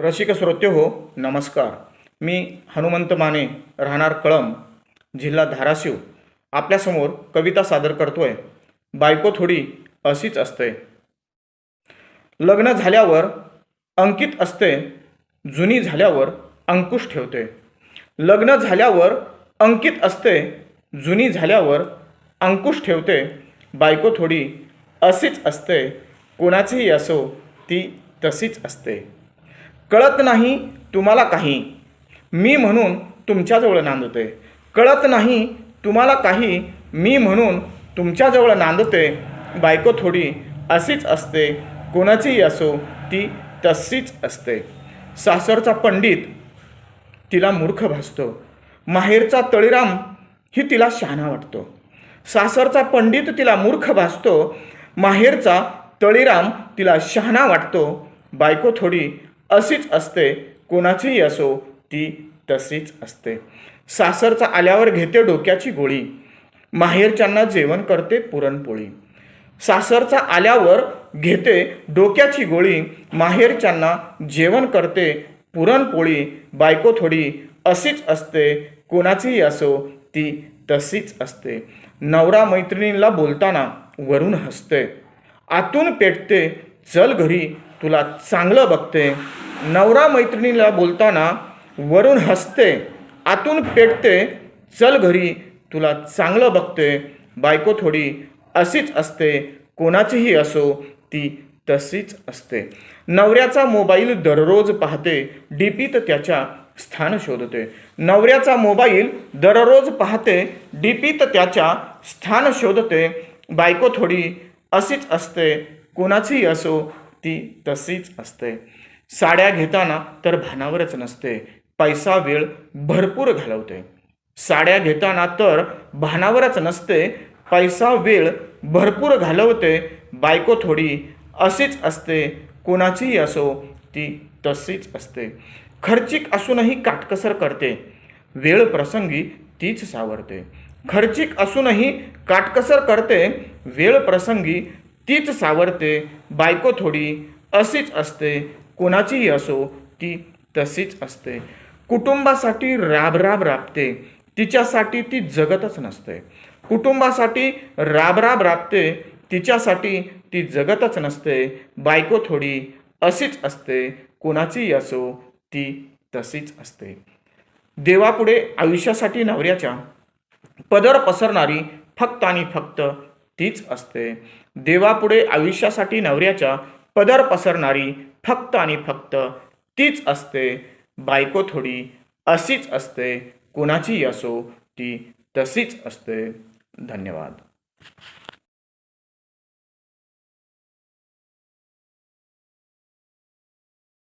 रसिक श्रोते हो नमस्कार. मी हनुमंत माने राहणार कळम जिल्हा धाराशिव. आपल्यासमोर कविता सादर करतोय. बायको थोडी अशीच असते. लग्न झाल्यावर अंकित असते जुनी झाल्यावर अंकुश ठेवते. लग्न झाल्यावर अंकित असते जुनी झाल्यावर अंकुश ठेवते. बायको थोडी अशीच असते कोणाचीही असो ती तशीच असते. कळत नाही तुम्हाला काही. मी म्हणून तुमच्याजवळ नांदते कळत नाही तुम्हाला काही. मी म्हणून तुमच्याजवळ नांदते बायको थोडी अशीच असते. कोणाचीही असो ती तशीच असते. सासरचा पंडित तिला मूर्ख भासतो. माहेरचा तळीराम ही तिला शहाणा वाटतो. सासरचा पंडित तिला मूर्ख भासतो. माहेरचा तळीराम तिला शहाणा वाटतो. बायको थोडी अशीच असते कोणाचीही असो ती तशीच असते. सासरचा आल्यावर घेते डोक्याची गोळी. माहेरच्यांना जेवण करते पुरणपोळी. सासरचा आल्यावर घेते डोक्याची गोळी. माहेरच्यांना जेवण करते पुरणपोळी. बायको थोडी अशीच असते कोणाचीही असो ती तशीच असते. नवरा मैत्रिणीला बोलताना वरून हसते. आतून पेटते चल घरी तुला चांगलं बघते. नवरा मैत्रिणीला बोलताना वरून हसते आतून पेटते चल घरी तुला चांगलं बघते. बायको थोडी अशीच असते कोणाचीही असो ती तशीच असते. नवऱ्याचा मोबाईल दररोज पाहते डीपीत त्याच्या स्थान शोधते. नवऱ्याचा मोबाईल दररोज पाहते डीपीत त्याच्या स्थान शोधते. बायको थोडी अशीच असते कोणाचीही असो ती तशीच असते. साड्या घेताना तर भानावरच नसते. पैसा वेळ भरपूर घालवते. साड्या घेताना तर भानावरच नसते. पैसा वेळ भरपूर घालवते. बायको थोडी अशीच असते. कोणाचीही असो ती तशीच असते. खर्चिक असूनही काटकसर करते. वेळ प्रसंगी तीच सावरते. खर्चिक असूनही काटकसर करते. वेळ प्रसंगी तीच सावरते. बायको थोडी अशीच असते कोणाचीही असो ती तशीच असते. कुटुंबासाठी राबराब राबते तिच्यासाठी ती जगतच नसते. कुटुंबासाठी राबराब राबते तिच्यासाठी ती जगतच नसते. बायको थोडी अशीच असते कोणाचीही असो ती तशीच असते. देवापुढे आयुष्यासाठी नवऱ्याच्या पदर पसरणारी फक्त आणि फक्त तीच असते. देवापुढे आयुष्यासाठी नवऱ्याच्या पदर पसरणारी फक्त आणि फक्त तीच असते. बायको थोडी अशीच असते. कोणाचीही असो ती तशीच असते. धन्यवाद.